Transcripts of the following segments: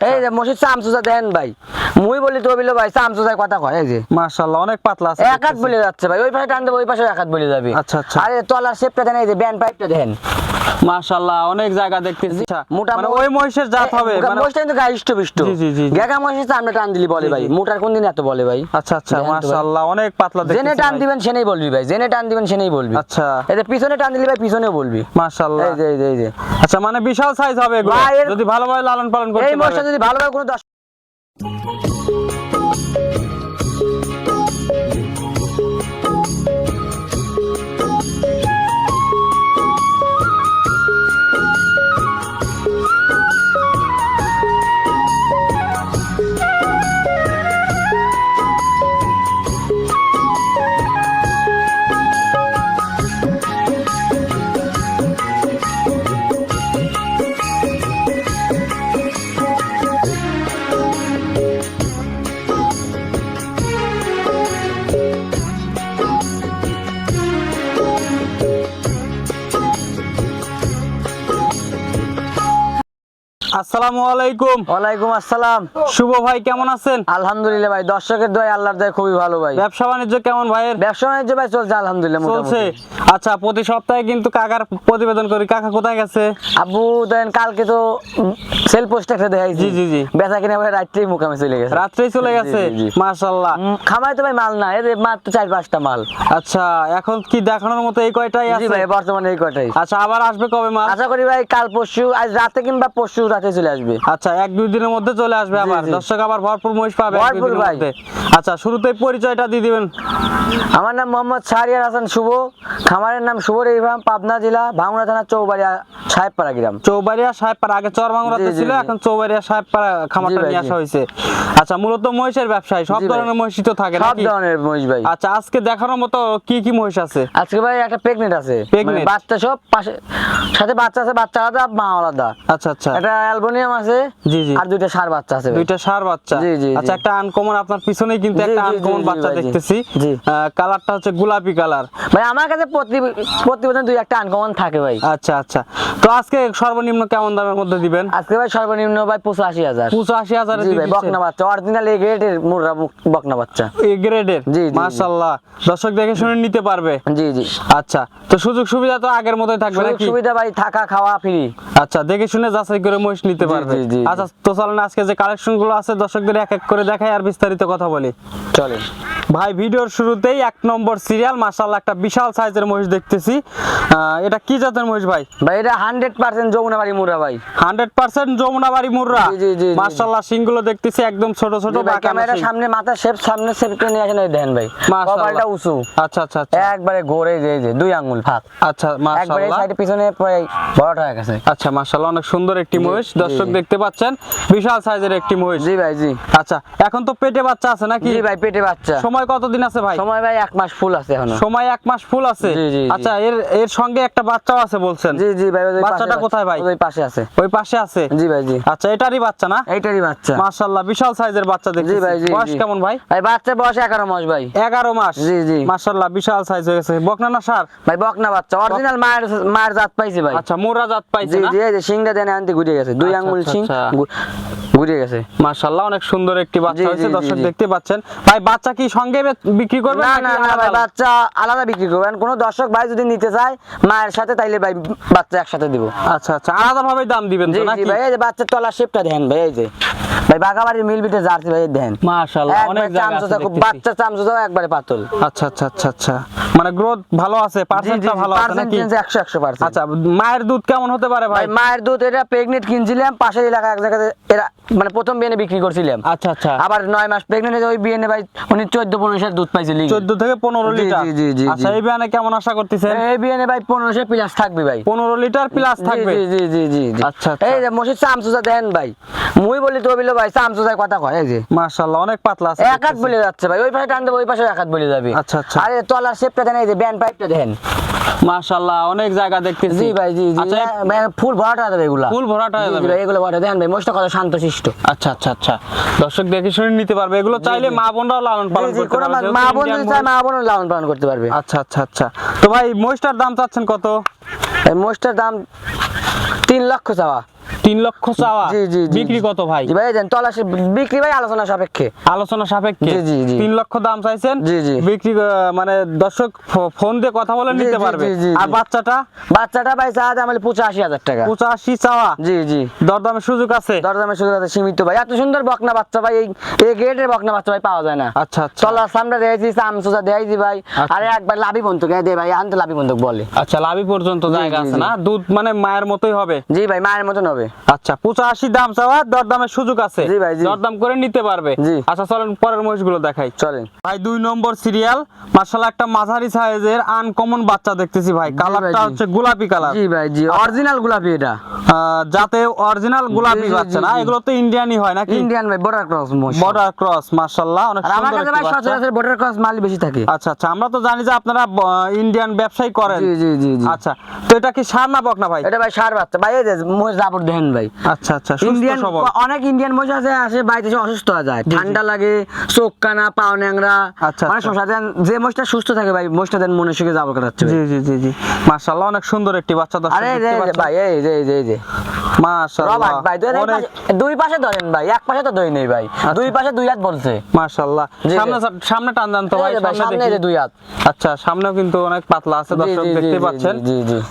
এই যে মসজিদ চামচুচা দেন ভাই। মুই বলি তো বিলো ভাই চামচুচার কথা কয় এই যে। মাশাআল্লাহ অনেক পাতলা আছে এক হাত বলে যাচ্ছে ভাই ওই পাশে টান দেবো ওই পাশে এক হাত বলে যাবে। আচ্ছা, আচ্ছা। আরে তলার শেপটা দেন এই যে ব্যান্ড পাইপটা দেন মাশাআল্লাহ অনেক জায়গা দেখতেছি। আচ্ছা, মোটা মানে ওই মহিষের জাত হবে মানে মহিষটা কিন্তু গায়ে বিষ্ট জি, জি। গেগা মহিষ আমরা টান দিলি বলে ভাই। মোটার কোন দিন এত বলে ভাই। আচ্ছা আচ্ছা মাশাআল্লাহ অনেক পাতলা জেনে টান দিবেন সেনেই বলবি ভাই জেনে টান দিবেন সেনেই বলবি। আচ্ছা। এই যে পিছনে টান দিলি ভাই পিছনেও বলবি। মাশাআল্লাহ। এই যে এই যে এই যে। আচ্ছা মানে বিশাল সাইজ হবে যদি ভালোভাবে লালন পালন করতে এই মহিষটা। যদি ভালোভাবে কোনো আসসালামু আলাইকুম। ওয়ালাইকুম আসসালাম। শুভ ভাই কেমন আছেন? আলহামদুলিল্লাহ ভাই দর্শকের দয় আল্লাহর দয় খুবই ভালো ভাই। ব্যবসা বাণিজ্য কেমন ভাইয়ের? ব্যবসা বাণিজ্য ভাই চলছে আলহামদুলিল্লাহ চলছে। আচ্ছা প্রতি সপ্তাহে কিন্তু কাকার প্রতিবেদন করি। কাকা কোথায় গেছে? আব্বু দেন কালকে তো সেল পোস্ট একটা দেখাইছি। জি, জি, জি। বেচা কিনা ভাই রাত্রেই মুকামে চলে গেছে। রাত্রেই চলে গেছে। মাশাআল্লাহ। খামায় তো ভাই মাল না এদের মাত্র চার পাঁচটা মাল। আচ্ছা এখন কি দেখানোর মতো এই কয়টাই আছে? ভাই বর্তমানে এই কটাই আচ্ছা আবার আসবে কবে মাল? আশা করি ভাই কাল পরশু আজ রাতে কিংবা পরশু রাতে চলে আসবে। আচ্ছা এক দুই দিনের মধ্যে চলে আসবে আবার। দর্শক আবার ভরপুর মহিষ পাবে ভরপুর ভাই। আচ্ছা শুরুতেই পরিচয়টা দিয়ে দিবেন। আমার নাম মোহাম্মদ শাহরিয়ার হাসান শুভ। খামারের নাম শুভ রেইভাম পাবনা জেলা ভাঙড়া থানা চৌবাড়িয়া সাহেবপাড়া গ্রাম। চৌবাড়িয়া সাহেবপাড়া। আগে জি, জি, ছিল এখন চৌবাড়িয়া সাহেবপাড়া খামারটা নিয়ে আসা হয়েছে। আচ্ছা মূলত মহিষের ব্যবসায়ী সব ধরনের মহিষই তো থাকে সব ধরনের মহিষ ভাই। আচ্ছা আজকে দেখানোর মতো কি কি মহিষ আছে? আজকে ভাই একটা প্রেগনেন্ট আছে? মানে বাচ্চা সব পাশে সাথে বাচ্চা আছে বাচ্চা আলাদা মা আলাদা। আচ্ছা আচ্ছা। একটা আছে জি, জি। আর দুইটা সার বাচ্চা আছে দুইটা সার বাচ্চা। জি, জি, আচ্ছা একটা আনকমন আপনার পিছনেই কিন্তু একটা আনকমন বাচ্চা দেখতেছি। কালারটা হচ্ছে গোলাপি কালার ভাই আমার কাছে প্রতি প্রতিবেদন দুই একটা আনকমন থাকে ভাই। আচ্ছা আচ্ছা। তো আজকে সর্বনিম্ন কেমন দামের মধ্যে দিবেন? আজকে ভাই সর্বনিম্ন ভাই পঁচাশি হাজার। পঁচাশি হাজারে জি ভাই বকনা বাচ্চা অরিজিনাল এই গ্রেডের মুররা বকনা বাচ্চা। এ গ্রেডের জি। মাশাআল্লাহ। দর্শক দেখে শুনে নিতে পারবে। জি জি। আচ্ছা তো সুযোগ সুবিধা তো আগের মতোই থাকবে নাকি? সুবিধা ভাই থাকা খাওয়া ফ্রি আচ্ছা দেখে শুনে যাচাই করে মহিষ নিতে জি, পারবে। আচ্ছা তো চলেন আজকে যে কালেকশনগুলো আছে দর্শকদের এক এক করে দেখাই আর বিস্তারিত কথা বলি। চলে ভাই ভিডিওর শুরুতেই এক নম্বর সিরিয়াল মাশাআল্লাহ একটা বিশাল সাইজের মহিষ দেখতেছি। এটা কি জাতের মহিষ ভাই? ভাই এটা হান্ড্রেড পার্সেন্ট যমুনা বাড়ি মুরা ভাই। Hundred percent Jamunabari Murrah. জি, জি। মাশাআল্লাহ সিংগুলো দেখতেছি একদম ছোট ছোট ক্যামেরা সামনে মাথা শেপ সামনে শেপ নিয়ে আসেন দেন ভাই। কপালটা উঁচু। আচ্ছা আচ্ছা আচ্ছা। একবারে ঘোরে যে যে দুই আঙ্গুল ফাঁক। আচ্ছা একবারে মাশাআল্লাহ সাইডে পিছনে বড়টা হয়ে গেছে। আচ্ছা মাশাআল্লাহ অনেক সুন্দর একটি মহিষ। দর্শক দেখতে পাচ্ছেন বিশাল সাইজের একটি মহিষ। জি ভাই জি। আচ্ছা এখন তো পেটে বাচ্চা আছে নাকি? জি ভাই পেটে বাচ্চা। সময় কতদিন আছে ভাই? সময় ভাই এক মাস ফুল আছে এখনও। সময় এক মাস ফুল আছে? জি, জি। আচ্ছা এর এর সঙ্গে একটা বাচ্চাও আছে বলছেন। জি জি ভাই বাচ্চাটা কোথায় ভাই? ওই পাশে আছে। ওই পাশে আছে? জি ভাই জি। আচ্ছা এটারই বাচ্চা না? এইটারই বাচ্চা। মাশাআল্লাহ বিশাল সাইজের বাচ্চা দেখছি জি ভাই, জি, বয়স কেমন ভাই? ভাই বাচ্চা বয়স এগারো মাস ভাই। এগারো মাস? জি, জি। মাশাআল্লাহ বিশাল সাইজ হয়ে গেছে। বকনা না সার? ভাই বকনা বাচ্চা। অরিজিনাল মায়ের মায়ের জাত পাইছে ভাই। আচ্ছা মোরা জাত পাইছে জি জি এই যে সিংটা দেনে আনতে ঘুরে গেছে। দুই আচ্ছা, আঙ্গুল সিং। ঘুরে গেছে। মাশাআল্লাহ অনেক সুন্দর একটি বাচ্চা হয়েছে দর্শক। দেখতে পাচ্ছেন। ভাই বাচ্চা কি সঙ্গে বিক্রি করবেন না না না ভাই বাচ্চা আলাদা বিক্রি করবেন কোনো দর্শক ভাই যদি নিতে চায় মায়ের সাথে তাইলে ভাই বাচ্চা একসাথে দিব। আচ্ছা আচ্ছা। আলাদা ভাবে দাম দিবেন তো নাকি? ভাই এই যে বাচ্চার তলার শেপটা দেন ভাই এই যে। ভাই বাগাবাড়ির মিল বিটে জার্সি ভাই দেন মাশাআল্লাহ অনেক জায়গা খুব বাচ্চা চামচা একবারে পাতল। আচ্ছা আচ্ছা আচ্ছা আচ্ছা। মানে গ্রোথ ভালো আছে পার্সেন্টটা ভালো আছে নাকি? একশো একশো পার্সেন্ট আচ্ছা মায়ের দুধ কেমন হতে পারে ভাই? মায়ের দুধ এটা প্রেগনেন্ট কিনছিলাম পাশের এলাকা এক জায়গাতে এরা মানে প্রথম বিক্রি করছিলাম। আচ্ছা আচ্ছা। আবার নয় মাস প্রেগনেন্ট ওই বিয়ে ভাই উনি চোদ্দ পনেরো দুধ পাইছে লিগে। চোদ্দ থেকে পনেরো লিটার? জি, জি, জি, আচ্ছা এই কেমন আশা করতেছেন? এই ভাই পনেরোশো প্লাস থাকবে ভাই। পনেরো লিটার প্লাস থাকবে? জি জি জি জি। আচ্ছা, আচ্ছা। এই যে মসজিদ দেন ভাই। মুই বলি তো ভাই কথা কয় এই যে। মাশাআল্লাহ অনেক পাতলা আছে। এক হাত বলে যাচ্ছে ভাই ওই পাশে টান দেবো ওই পাশে এক হাত বলে যাবে। আচ্ছা, আচ্ছা। আরে তলার শেপটা দেন এই যে ব্যান্ড পাইপটা দেন। মাশাআল্লাহ অনেক জায়গা দেখতেছি। জি ভাই জি জি। আচ্ছা ফুল ভরাটা দেবে এগুলা। ফুল ভরাট জি এগুলো ভরা দেন ভাই মোষটা কত শান্ত শিষ্ট আচ্ছা আচ্ছা আচ্ছা। দর্শক দেখে শুনে নিতে পারবে। এগুলো চাইলে মা বোনরাও লালন পালন করতে পারবে। মা- বোন চায় মা বোন লালন পালন করতে পারবে। আচ্ছা আচ্ছা আচ্ছা। তো ভাই মহিষটার দাম চাচ্ছেন কত? এই মোষটার দাম তিন লক্ষ চাওয়া। তিন লক্ষ চাওয়া? জি, জি, বিক্রি কত ভাই? ভাই দেন তলাশি বিক্রি ভাই আলোচনা সাপেক্ষে। আলোচনা সাপেক্ষে? জি, জি। তিন লক্ষ দাম চাইছেন? জি, জি। বিক্রি মানে দর্শক ফোন দিয়ে কথা বলে নিতে পারবে। আর বাচ্চাটা? বাচ্চাটা ভাই চা দাম হলে পঁচাশি হাজার টাকা। পঁচাশি চাওয়া? জি জি। দরদামের সুযোগ আছে? দরদামের সুযোগ আছে সীমিত ভাই। এত সুন্দর বকনা বাচ্চা ভাই এই এই গেটের বকনা বাচ্চা ভাই পাওয়া যায় না। আচ্ছা আচ্ছা। তলার সামনে দিয়েছি চামচুচা দিয়েছি ভাই। আচ্ছা। আরে একবার লাভি বন্ধক দে ভাই আনতে লাভি বন্ধক বলে। আচ্ছা লাভি পর্যন্ত জায়গা আছে না? দুধ মানে মায়ের মতোই হবে? জি ভাই মায়ের মতন হবে। আচ্ছা পঁচাশি দাম চাওয়া দরদামের সুযোগ আছে। জি ভাই, দরদাম করে নিতে পারবে। জি। আচ্ছা চলেন পরের মহিষগুলো দেখাই। চলেন। ভাই দুই নম্বর সিরিয়াল। মার্শাল একটা মাঝারি সাইজের আনকমন বাচ্চা দেখতেছি ভাই। ভাই, কালারটা হচ্ছে গোলাপি কালার জি ভাই জি। অরিজিনাল গোলাপি এটা। যাতে অরিজিনাল গোলাপি জি, না এগুলো তো ইন্ডিয়ানই হয় নাকি? ইন্ডিয়ান ভাই বর্ডার ক্রস বর্ডার ক্রস মার্শাল্লাহ অনেক আমার সুন্দর কাছে ভাই সচরাচর বর্ডার ক্রস মাল বেশি থাকে। আচ্ছা আচ্ছা আমরা তো জানি যে আপনারা ইন্ডিয়ান ব্যবসায়ী করেন। জি জি জি আচ্ছা তো এটা কি সার না বক না ভাই? এটা ভাই সার বাচ্চা। ভাই এই যে মোষ জাবর দেখেন ভাই। আচ্ছা আচ্ছা ইন্ডিয়ান অনেক ইন্ডিয়ান মহিষ আছে আসে বাড়িতে এসে অসুস্থ হয়ে যায়। ঠান্ডা লাগে চোখ কানা পাও ন্যাংরা। আচ্ছা, আচ্ছা। সমস্যা দেন যে মোষটা সুস্থ থাকে ভাই মোষটা দেন মনে সুখে যাব কাটাচ্ছে জি জি জি জি। মার্শাল্লাহ অনেক সুন্দর একটি বাচ্চা দর্শক আরে। ভাই এই যে এই যে। যে মাশাআল্লাহ। ভাই দুই পাশে- দুই ধরেন ভাই এক পাশে তো ধরি নেই ভাই। দুই পাশে দুই হাত বলছে। মাশাআল্লাহ। সামনে সামনে টান দেন তো ভাই সামনে যে। দুই হাত। আচ্ছা সামনেও কিন্তু অনেক পাতলা আছে দর্শক দেখতে পাচ্ছেন।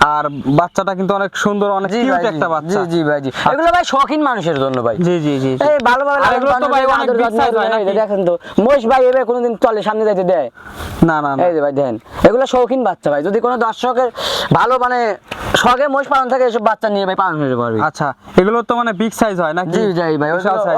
আর বাচ্চাটা কিন্তু অনেক সুন্দর অনেক কিউট একটা বাচ্চা। জি জি ভাই জি। এগুলো ভাই শৌখিন মানুষের জন্য ভাই। জি জি জি। এই ভালোভাবে আর এগুলো তো ভাই অনেক হয় নাকি? দেখেন তো মোষ ভাই এবার কোনোদিন চলে সামনে যাইতে দেয়? না না না। এই যে ভাই দেখেন। এগুলো শৌখিন বাচ্চা ভাই। যদি কোনো দর্শকের ভালো মানে শখে মোষ পালন থাকে এসব বাচ্চা নিয়ে ভাই পালন পারবে আচ্ছা এগুলো তো মানে বিগ সাইজ হয় নাকি? জি যাই ভাই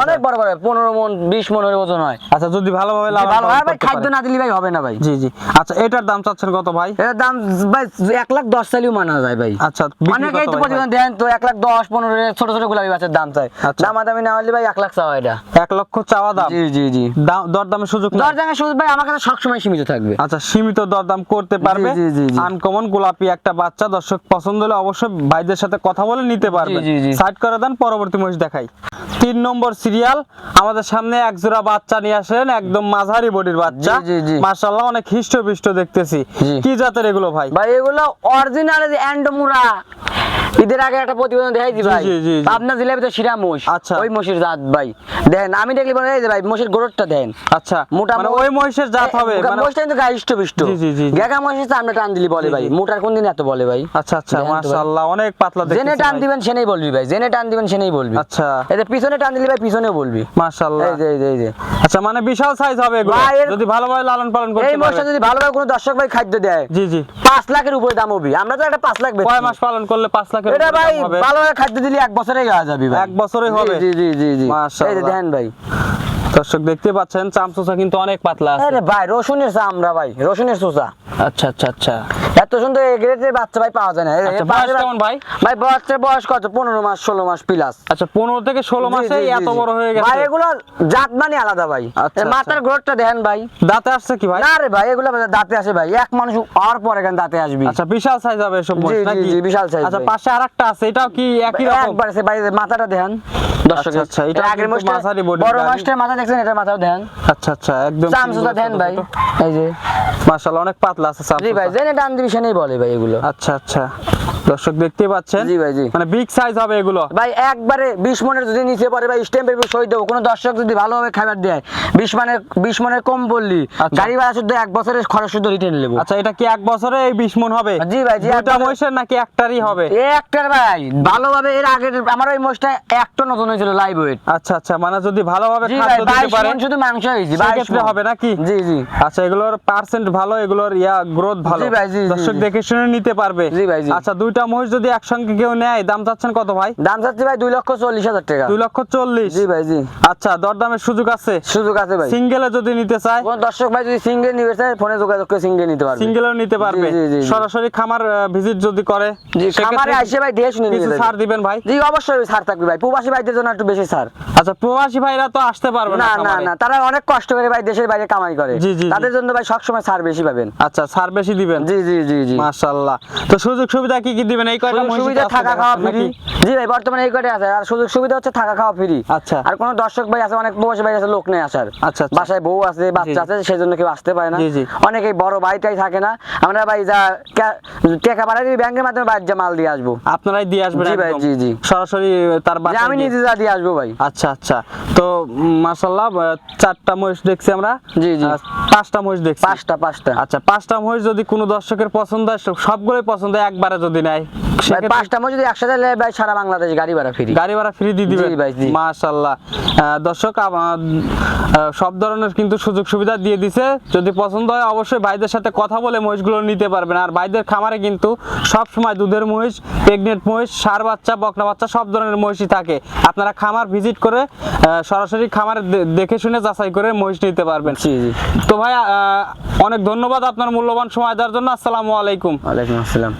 অনেক বড় বড় পনেরো মন বিশ মনের ওজন হয়। আচ্ছা যদি ভালোভাবে লালন ভালো হয় ভাই খাদ্য না দিলে ভাই হবে না ভাই। জি জি। আচ্ছা এটার দাম চাচ্ছেন কত ভাই? এটার দাম ভাই এক লাখ দশ চাইলেও মানা যায় ভাই। আচ্ছা অনেকেই তো প্রতিদিন দেন তো এক লাখ দশ পনেরো ছোট ছোট গোলাপি বাচ্চার দাম চাই আচ্ছা। দামাদামি না হলে ভাই এক লাখ চাওয়া এটা। এক লক্ষ চাওয়া দাম? জি জি জি। দাম- দরদামের সুযোগ দরদামের সুযোগ ভাই আমার কাছে সবসময় সীমিত থাকবে। আচ্ছা সীমিত দরদাম করতে পারবে? জি, জি, জি। আনকমন গোলাপি একটা বাচ্চা দর্শক পছন্দ হলে অবশ্যই ভাইদের সাথে কথা বলে নিতে পারবে। সাইড করে দেন পরবর্তী মহিষ দেখাই। তিন নম্বর সিরিয়াল আমাদের সামনে এক জোড়া বাচ্চা নিয়ে আসেন একদম মাঝারি বডির বাচ্চা। মাশাআল্লাহ অনেক হিষ্ট দেখতেছি। কি জাতের এগুলো ভাই? ভাই এগুলো অরিজিনাল অ্যান্ডোমুরা। ঈদের আগে একটা প্রতিবেদন দেখাইছি ভাই। ভিতরে শিরা মোষ। আচ্ছা। ওই মোষের জাত ভাই। আমি দেখলি বলে ভাই মোষের গোড়টা দেন আচ্ছা। মোটা মানে ওই মহিষের জাত হবে মানে মোষটা কিন্তু জি। গেগা মোষের চামড়া টান দিলি বলে ভাই। মোটার কোন দিন এত বলে ভাই? আচ্ছা আচ্ছা। মাশাআল্লাহ অনেক পাতলা জেনে টান দিবেন সেনেই বলবি ভাই। জেনে টান দিবেন সেনেই বলবি। আচ্ছা। এই যে পিছনে টান দিলি ভাই পিছনেও বলবি। মাশাআল্লাহ। এই যে এই যে এই যে। আচ্ছা মানে বিশাল সাইজ হবে যদি ভালোভাবে লালন পালন করতে এই মোষটা যদি ভালোভাবে কোনো দর্শক ভাই খাদ্য দেয় জি জি। পাঁচ লাখের উপরে দাম হবে। আমরা তো একটা পাঁচ লাখ বেচি। কয় মাস পালন করলে পাঁচ এটা ভাই খাদ্য দিলে এক বছরেই গাওয়া যাবে ভাই। এক বছরেই হবে? জি জি জি জি। এই ভাই। দর্শক দেখতে পাচ্ছেন চামচুচা কিন্তু অনেক পাতলা আছে। আরে ভাই রসুনের চামড়া ভাই রসুনের চোচা। আচ্ছা আচ্ছা আচ্ছা। এত সুন্দর গ্রেডের বাচ্চা ভাই পাওয়া যায় না। আচ্ছা, বয়স কেমন ভাই? ভাই বয়সের বয়স কত? পনেরো মাস ষোলো মাস প্লাস আচ্ছা পনেরো থেকে ষোলো মাসে এত বড় হয়ে ভাই এগুলো জাত মানে আলাদা ভাই। আচ্ছা, মাথার গ্রোথটা দেখেন ভাই। দাঁতে আসছে কি ভাই? না রে ভাই এগুলো দাঁতে আসে ভাই। এক মানুষ আর পরে কেন দাঁতে আসবি? আচ্ছা বিশাল সাইজ হবে জি, নাকি? জি, বিশাল size আচ্ছা পাশে আরেকটা আছে এটাও কি একই রকম? একবার সে ভাই মাথাটা দেখেন। দর্শক আচ্ছা, আচ্ছা, এটা আগের মাছটা মাঝারি বড় গাড়ি। মাথা দেখছেন এটার মাথাও দেখেন। আচ্ছা আচ্ছা একদম চামচুটা দেখেন ভাই। এই যে। মাশাআল্লাহ অনেক পাতলা আছে জি ভাই জেনে টান দিবি সেনেই বলে ভাই এগুলো। আচ্ছা আচ্ছা। দর্শক দেখতে পাচ্ছেন? জি ভাই, জি। মানে বিগ সাইজ হবে এগুলো। ভাই একবারে বিশ মনের যদি নিচে পড়ে ভাই স্ট্যাম্পের উপর সই দেবো। কোনো দর্শক যদি ভালোভাবে খাবার দেয় বিশ মনের বিশ মনের কম বললি আচ্ছা। গাড়ি ভাড়া শুদ্ধ এক বছরের খরচ শুদ্ধ রিটার্ন নেব। আচ্ছা এটা কি এক বছরে এই বিশ মন হবে? জি ভাই, জি, একবারে- মহিষের নাকি একটারই হবে? একটার ভাই ভালোভাবে এর আগের আমার ওই মোষটা একটা নতুন হয়েছিল লাইভ ওয়েট আচ্ছা আচ্ছা মানে যদি ভালোভাবে খাদ্য দিতে পারে মন শুধু মাংস হয়েছে সেক্ষেত্রে হবে নাকি? জি জি। আচ্ছা এগুলোর পার্সেন্ট ভালো এগুলোর ইয়া গ্রোথ ভালো। জি ভাই, জি, দর্শক দেখে শুনে নিতে পারবে। জি ভাই, জি। আচ্ছা দুইটা মহিষ যদি একসঙ্গে কেউ নেয় দাম চাচ্ছেন কত ভাই? দাম চাচ্ছি ভাই দুই লক্ষ চল্লিশ হাজার টাকা। দুই লক্ষ চল্লিশ? জি ভাই জি। আচ্ছা দরদামের সুযোগ আছে? সুযোগ আছে ভাই। সিঙ্গেলে যদি নিতে চায়? কোন দর্শক ভাই যদি সিঙ্গেল নিবে চায় ফোনে যোগাযোগ করে সিঙ্গেল নিতে পারবে। সিঙ্গেলেও নিতে পারবে। সরাসরি খামার ভিজিট যদি করে জি খামারে আসে ভাই দিয়ে শুনে নিয়ে কিছু। ছাড় দিবেন ভাই? জি অবশ্যই ছাড় থাকবে ভাই। প্রবাসী ভাইদের জন্য একটু বেশি ছাড়। আচ্ছা প্রবাসী ভাইরা তো আসতে পারবে না না না তারা অনেক কষ্ট করে ভাই দেশের বাইরে কামাই করে। জি, জি, জি। তাদের জন্য ভাই সবসময় ছাড় বেশি পাবেন। আচ্ছা ছাড় বেশি দিবেন? জি জি জি জি। মাশাআল্লাহ। তো সুযোগ সুবিধা কি কি কি দিবেন এই কয়টা সুবিধা থাকা খাওয়া ফ্রি। জি ভাই বর্তমানে এই কটাই আছে। আর সুযোগ সুবিধা হচ্ছে থাকা খাওয়া ফ্রি আচ্ছা। আর কোনো দর্শক ভাই আছে অনেক প্রবাসী ভাই আছে লোক নেই আসার। আচ্ছা, আচ্ছা। বাসায় বউ আছে বাচ্চা আছে সেই জন্য কেউ আসতে পারে না। জি, জি। অনেকেই বড় থাকে না। আমরা ভাই যা কে- টাকা পাঠাই দিই ব্যাংকের মাধ্যমে বাড়ির যা মাল দিয়ে আসব। আপনারাই দিয়ে আসবেন জি ভাই, জি, জি। সরাসরি তার বাসায় আমি নিজে যা দিয়ে আসব ভাই। আচ্ছা আচ্ছা। তো মাশাল্লাহ চারটা মহিষ দেখছি আমরা। জি, জি। পাঁচটা মহিষ দেখছি। পাঁচটা পাঁচটা। আচ্ছা পাঁচটা মহিষ যদি কোনো দর্শকের পছন্দ হয় সব- সবগুলোই পছন্দ একবারে যদি নেয়। পাঁচটা মধ্যে একসাথে ভাই সারা বাংলাদেশ গাড়ি ভাড়া ফ্রি গাড়ি ভাড়া ফ্রি দিয়ে দিবেন? মাশাল্লাহ দর্শক সব ধরনের কিন্তু সুযোগ সুবিধা দিয়ে দিছে। যদি পছন্দ হয় অবশ্যই ভাইদের সাথে কথা বলে মহিষগুলো নিতে পারবেন। আর ভাইদের খামারে কিন্তু সব সময় দুধের মহিষ প্রেগনেন্ট মহিষ সার বাচ্চা বকনা বাচ্চা সব ধরনের মহিষই থাকে। আপনারা খামার ভিজিট করে সরাসরি খামারে দেখে শুনে যাচাই করে মহিষ নিতে পারবেন। তো ভাই অনেক ধন্যবাদ আপনার মূল্যবান সময় দেওয়ার জন্য। আসসালামু আলাইকুম। ওয়ালাইকুম আসসালাম।